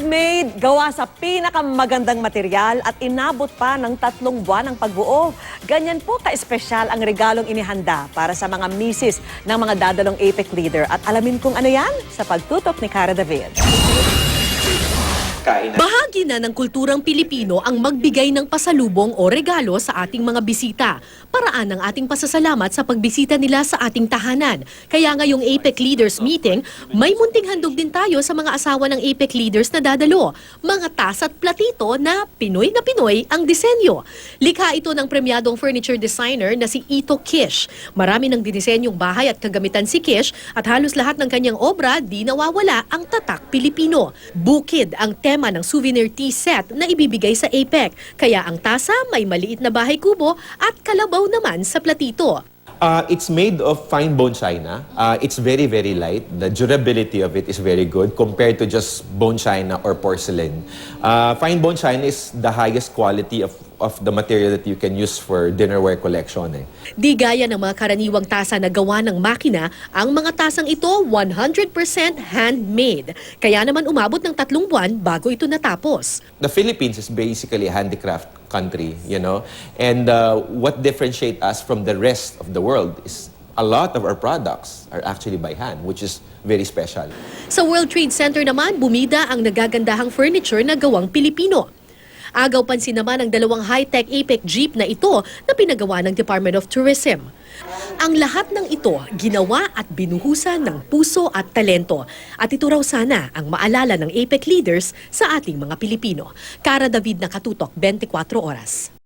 Handmade, gawa sa pinakamagandang material at inabot pa ng tatlong buwan ang pagbuo. Ganyan po ka-espesyal ang regalong inihanda para sa mga misis ng mga dadalong APEC leader. At alamin kung ano yan sa pagtutok ni Cara David. Kain na. Bahagi na ng kulturang Pilipino ang magbigay ng pasalubong o regalo sa ating mga bisita. Paraan ng ating pasasalamat sa pagbisita nila sa ating tahanan. Kaya ngayong APEC Leaders Meeting, may munting handog din tayo sa mga asawa ng APEC Leaders na dadalo. Mga tas at platito na Pinoy na Pinoy ang disenyo. Likha ito ng premyadong furniture designer na si Ito Kish. Marami ng dinisenyong bahay at kagamitan si Kish at halos lahat ng kanyang obra di nawawala ang tatak Pilipino. Bukid ang tema ng souvenir tea set na ibibigay sa APEC. Kaya ang tasa may maliit na bahay kubo at kalabaw naman sa platito. Uh, it's made of fine bone china. Uh, it's very, very light. The durability of it is very good compared to just bone china or porcelain. Uh, fine bone china is the highest quality of, of the material that you can use for dinnerware collection. Eh. Di gaya ng mga karaniwang tasa na gawa ng makina, ang mga tasang ito 100% handmade. Kaya naman umabot ng tatlong buwan bago ito natapos. The Philippines is basically a handicraft country, you know, and uh, what differentiate us from the rest of the world is a lot of our products are actually by hand, which is very special. Sa World Trade Center naman, bumida ang nagagandahang furniture na gawang Pilipino. Agaw pansin naman ang dalawang high-tech APEC jeep na ito na pinagawa ng Department of Tourism. Ang lahat ng ito ginawa at binuhusan ng puso at talento. At ito raw sana ang maalala ng APEC leaders sa ating mga Pilipino. Cara David na katutok, 24 oras.